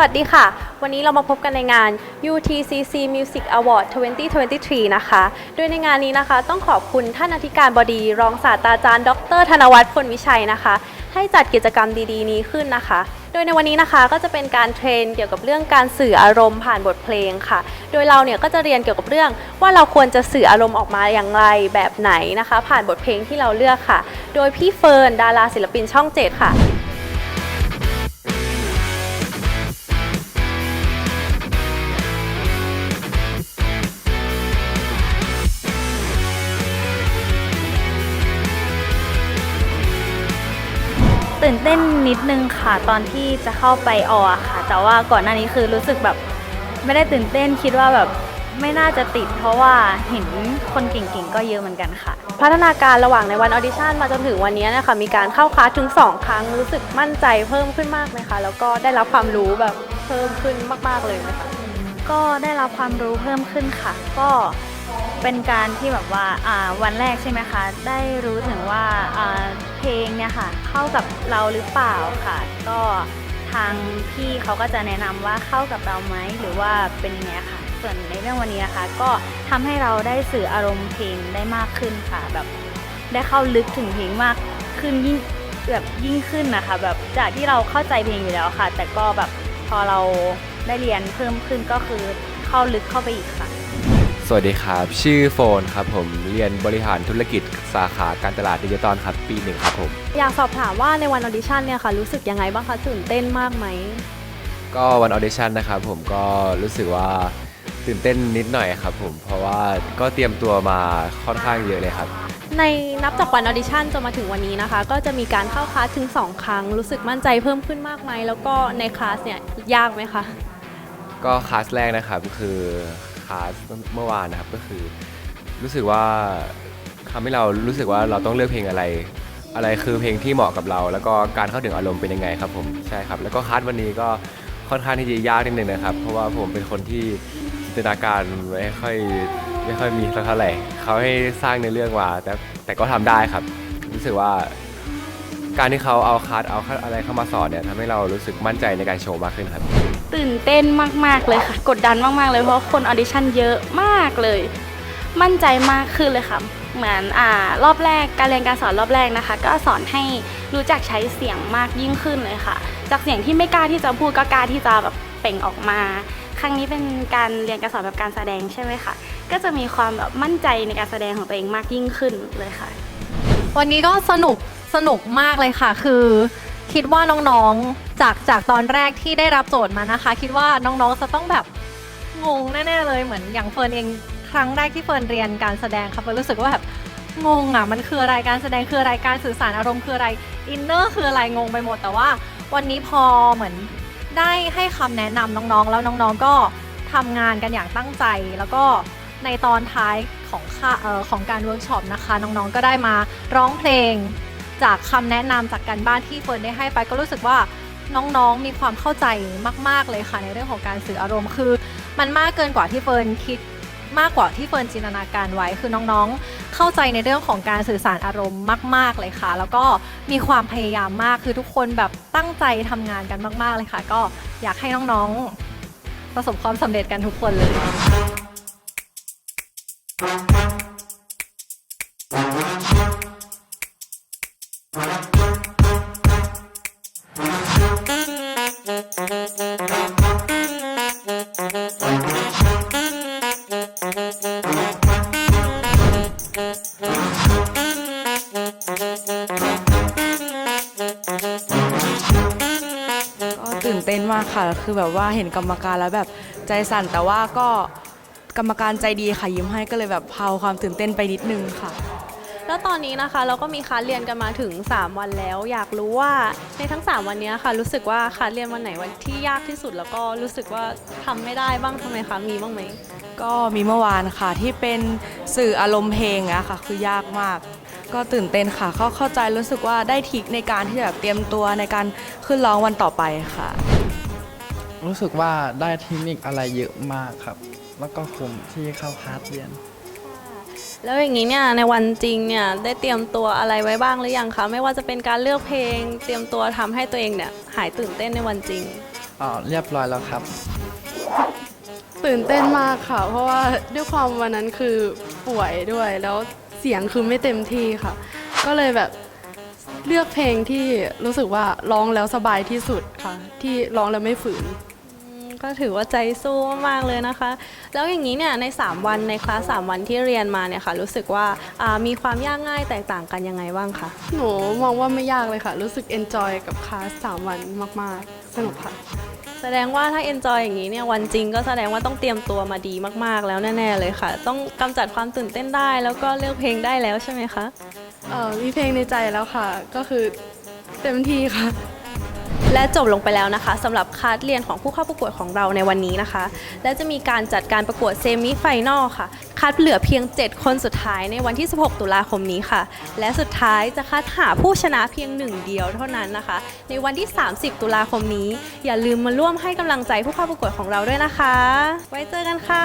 วัสดีค่ะ วันนี้เรามาพบกันในงาน UTCC Music Award 2023 นะคะ โดยในงานนี้นะคะ ต้องขอบคุณท่านอธิการบดี รองศาสตราจารย์ ดร ธนวัฒน์พลวิชัยนะคะ ให้จัดกิจกรรมดีๆ นี้ขึ้นนะคะ โดยในวันนี้นะคะก็จะเป็นการเทรนเกี่ยวกับเรื่องการสื่ออารมณ์ผ่านบทเพลงค่ะ โดยเราเนี่ยก็จะเรียนเกี่ยวกับเรื่องว่าเราควรจะสื่ออารมณ์ออกมาอย่างไรแบบไหนนะคะ ผ่านบทเพลงที่เราเลือกค่ะ โดยพี่เฟิร์นดาราศิลปินช่องเจ็ดค่ะ ตื่นเต้นนิดนึงค่ะตอนที่จะเข้าไปออค่ะ แต่ว่าก่อนหน้านี้คือรู้สึกแบบไม่ได้ตื่นเต้นคิดว่าแบบไม่น่าจะติด เพราะว่าเห็นคนเก่งๆ ก็เยอะเหมือนกันค่ะ พัฒนาการระหว่างในวันออดิชั่นมาจนถึงวันนี้นะคะมีการเข้าคลาสถึง 2 ครั้งรู้สึกมั่นใจเพิ่มขึ้นมากไหมคะแล้วก็ได้รับความรู้แบบเพิ่มขึ้นมากๆเลยไหมคะก็ได้รับความรู้เพิ่มขึ้นค่ะ ก็เป็นการที่แบบว่าวันแรกใช่ไหมคะ ได้รู้ถึงว่า งเนี่ยค่ะ เข้ากับเราหรือเปล่าค่ะ ก็ทางพี่เขาก็จะแนะนำว่าเข้ากับเราไหมหรือว่าเป็นยังไงค่ะ ส่วนในเรื่องวันนี้นะคะ ก็ทำให้เราได้สื่ออารมณ์เพลงได้มากขึ้นค่ะ แบบได้เข้าลึกถึงเพลงมากขึ้นยิ่งแบบยิ่งขึ้นนะคะ แบบจากที่เราเข้าใจเพลงอยู่แล้วค่ะ แต่ก็แบบพอเราได้เรียนเพิ่มขึ้นก็คือเข้าลึกเข้าไปอีกค่ะ สวัสดีครับ ชื่อโฟนครับผมเรียนบริหารธุรกิจสาขาการตลาดดิจิตอลครับปีหนึ่งครับผม อยากสอบถามว่าในวันออดิชั่นเนี่ยค่ะรู้สึกยังไงบ้างคะตื่นเต้นมากไหม ก็วันออเดชั่นนะครับผมก็รู้สึกว่าตื่นเต้นนิดหน่อยครับผมเพราะว่าก็เตรียมตัวมาค่อนข้างเยอะเลยครับ ในนับจากวันออดิชั่นจนมาถึงวันนี้นะคะ ก็จะมีการเข้าคลาสถึง 2 ครั้ง รู้สึกมั่นใจเพิ่มขึ้นมากไหมแล้วก็ในคลาสเนี่ยยากไหมคะก็คลาสแรกนะครับก็คือ คลาสเมื่อวานนะครับก็คือรู้สึกว่าทำให้เรารู้สึกว่าเราต้องเลือกเพลงอะไร อะไรคือเพลงที่เหมาะกับเรา แล้วก็การเข้าถึงอารมณ์เป็นยังไงครับผมใช่ครับ แล้วก็คลาสวันนี้ก็ค่อนข้างที่จะยากนิดนึงนะครับ เพราะว่าผมเป็นคนที่จินตนาการไม่ค่อยไม่ค่อยมีเท่าไหร่เขาให้สร้างในเรื่องมาแต่แต่ก็ทำได้ครับ รู้สึกว่าการที่เขาเอาคลาสเอาอะไรเข้ามาสอนเนี่ยทำให้เรารู้สึกมั่นใจในการโชว์มากขึ้นครับ ตื่นเต้นมากๆเลยค่ะ กดดันมากๆเลยเพราะคนออดิชั่นเยอะมากเลย มั่นใจมากขึ้นเลยค่ะ เหมือนอ่ารอบแรกการเรียนการสอนรอบแรกนะคะ ก็สอนให้รู้จักใช้เสียงมากยิ่งขึ้นเลยค่ะ จากเสียงที่ไม่กล้าที่จะพูดก็กล้าที่จะแบบเปล่งออกมา ครั้งนี้เป็นการเรียนการสอนแบบการแสดงใช่ไหมคะก็จะมีความแบบมั่นใจในการแสดงของตัวเองมากยิ่งขึ้นเลยค่ะ วันนี้ก็สนุกสนุกมากเลยค่ะ คือ คิดว่าน้องๆ จากจากตอนแรกที่ได้รับโจทย์มานะคะ คิดว่าน้องๆ จะต้องแบบงงแน่ๆเลยเหมือนอย่างเฟิร์นเองครั้งแรกที่เฟิร์นเรียนการแสดงค่ะเฟิร์นรู้สึกว่าแบบงงอะมันคืออะไรการแสดงคืออะไรการสื่อสารอารมณ์คืออะไรอินเนอร์คืออะไรงงไปหมด แต่ว่าวันนี้พอเหมือนได้ให้คำแนะนำน้องๆ แล้วน้องๆ ก็ทำงานกันอย่างตั้งใจ แล้วก็ในตอนท้ายของค่าเอ่อของการเวิร์กช็อปนะคะ น้องๆ ก็ได้มาร้องเพลง จากคำแนะนำจากการบ้านที่เฟิร์นได้ให้ไปก็รู้สึกว่าน้องๆ มีความเข้าใจมาก ๆ เลยค่ะ ในเรื่องของการสื่ออารมณ์คือ มันมากเกินกว่าที่เฟิร์นคิดมากกว่าที่เฟิร์นจินตนาการไว้ คือน้องๆ เข้าใจในเรื่องของการสื่อสารอารมณ์มาก ๆ เลยค่ะ แล้วก็มีความพยายามมาก คือทุกคนแบบตั้งใจทำงานกันมาก ๆ เลยค่ะ ก็อยากให้น้องๆ ประสบความสำเร็จกันทุกคนเลย นเต้นมากค่ะ คือแบบว่าเห็นกรรมการแล้วแบบใจสั่นแต่ว่าก็กรรมการใจดีค่ะยิ้มให้ก็เลยแบบเผาความตื่นเต้นไปนิดนึงค่ะ แล้วตอนนี้นะคะเราก็มีคลาสเรียนกันมาถึง 3 วันแล้ว อยากรู้ว่าในทั้ง 3 วันนี้ค่ะ รู้สึกว่าคลาสเรียนวันไหนวันที่ยากที่สุดแล้วก็รู้สึกว่าทำไม่ได้บ้างทำไมคะมีบ้างไหมก็มีเมื่อวานค่ะที่เป็นสื่ออารมณ์เพลงอะค่ะ คือยากมาก ก็ตื่นเต้นค่ะเข้าเข้าใจรู้สึกว่าได้ทริกในการที่จะแบบเตรียมตัวในการขึ้นร้องวันต่อไปค่ะ รู้สึกว่าได้เทคนิคอะไรเยอะมากครับ แล้วก็คุ้มที่เข้าคลาสเรียน แล้วอย่างนี้เนี่ยในวันจริงเนี่ยได้เตรียมตัวอะไรไว้บ้างหรือยังคะไม่ว่าจะเป็นการเลือกเพลง เตรียมตัวทำให้ตัวเองเนี่ยหายตื่นเต้นในวันจริง อ๋อเรียบร้อยแล้วครับ ตื่นเต้นมากค่ะ เพราะว่าด้วยความวันนั้นคือป่วยด้วย แล้วเสียงคือไม่เต็มที่ค่ะ ก็เลยแบบเลือกเพลงที่รู้สึกว่าร้องแล้วสบายที่สุดค่ะ ที่ร้องแล้วไม่ฝืน ก็ถือว่าใจสู้มากๆเลยนะคะ แล้วอย่างนี้เนี่ยใน 3 วันในคลาส3วันที่เรียนมาเนี่ยค่ะ รู้สึกว่าอ่ามีความยากง่ายแตกต่างกันยังไงบ้างคะหนูมองว่าไม่ยากเลยค่ะ รู้สึกเอนจอยกับคลาสสามวันมากๆ สนุกค่ะ แสดงว่าถ้า enjoy อย่างนี้เนี่ยวันจริงก็แสดงว่าต้องเตรียมตัวมาดีมากๆ แล้วแน่ๆเลยค่ะ ต้องกำจัดความตื่นเต้นได้ แล้วก็เลือกเพลงได้แล้วใช่ไหมคะ เอ่อมีเพลงในใจแล้วค่ะ ก็คือเต็มที่ค่ะ และจบลงไปแล้วนะคะสำหรับคลาสเรียนของผู้เข้าประกวดของเราในวันนี้นะคะ และจะมีการจัดการประกวดเซมิไฟแนลค่ะ คัดเหลือเพียง 7 คนสุดท้ายในวันที่ 16 ตุลาคมนี้ค่ะ และสุดท้ายจะคัดหาผู้ชนะเพียงหนึ่งเดียวเท่านั้นนะคะ ในวันที่ 30 ตุลาคมนี้ อย่าลืมมาร่วมให้กำลังใจผู้เข้าประกวดของเราด้วยนะคะ ไว้เจอกันค่ะ